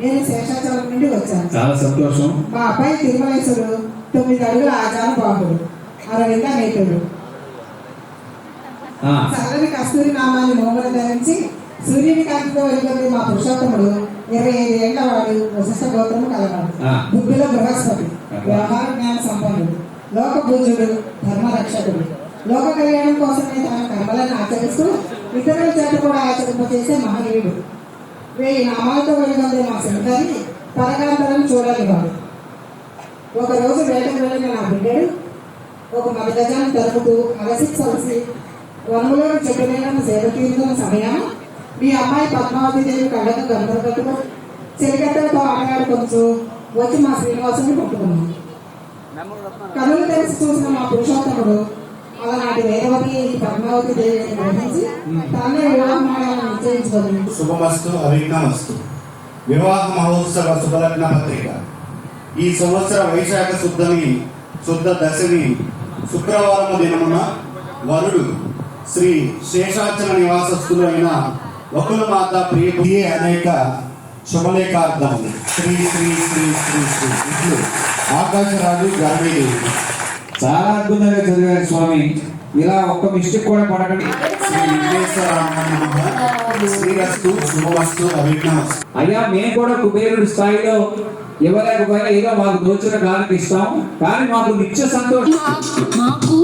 నేను శేషాచలం నుండి వచ్చాను. చాలా సంతోషం. మా అబ్బాయి తిరుమలేశ్వరుడు తొమ్మిది అడుగుల ఆచార బాబుడు అరవింద నేతుడు. చల్లని కస్తూరి నామాన్ని మోహన ధరించి సూర్యుని కాంతితో వెలుగుతుంది మా పురుషోత్తముడు ఇరవై ఐదు ఏళ్ళ వాడు వశిష్ఠ గోత్రము కలవాడు. బుద్ధిలో బృహస్పతి వ్యవహార జ్ఞాన సంపన్నుడు లోక పూజుడు ధర్మ రక్షకుడు లోక కళ్యాణం కోసమే తన కర్మలను ఆచరిస్తూ ఇతరుల చేత కూడా ఆచరింపచేసే మహనీయుడు. వెయ్యి నామాలతో వెలుగొందే మా సింగారి పరగాంతరం చూడాలి వాడు ఒక రోజు వేటకు వెళ్ళిన నా బిడ్డడు ఒక మగ గజాన్ని తరుపుతూ అలసి సొలసి వనములో చెట్టు సేవ తీరుతున్న సమయం మీ అమ్మాయి పద్మావతి దేవి కళ్ళకు గంటలు కట్టుకు చెలికట్టలతో ఆటలాడుకొచ్చు వచ్చి మా శ్రీనివాసుని పట్టుకున్నాం కనులు తెరిచి చూసిన మా పురుషోత్తముడు అలనాటి వేదవతి పద్మావతి దేవిని గ్రహించి తన్నే వివాహం ఆడాలని నిశ్చయించుకొని శుభమస్తు అవిఘ్నమస్తు వివాహ మహోత్సవ శుభలగ్న పత్రిక. ఈ సంవత్సర వైశాఖ శుద్ధని శుద్ధ దశమి శుక్రవారం దినమున వరుడు శ్రీ శేషాచల నివాసస్థులైన వకుల మాత ప్రియ అనేక శుభలేఖార్థములు. శ్రీ శ్రీ శ్రీ శ్రీ శ్రీ ఇట్లు ఆకాశరాజు గర్భీదేవి చాలా అద్భుతంగా చదివారు స్వామి. ఇలా ఒక్క మిస్టేక్ కూడా పడకండి. అయ్యా మేము కూడా కుబేరుడి స్థాయిలో ఇవ్వలేకపోయినా ఏదో మాకు దోచిన కానికి ఇస్తాం కానీ మాకు నిత్య సంతోషం. మాకు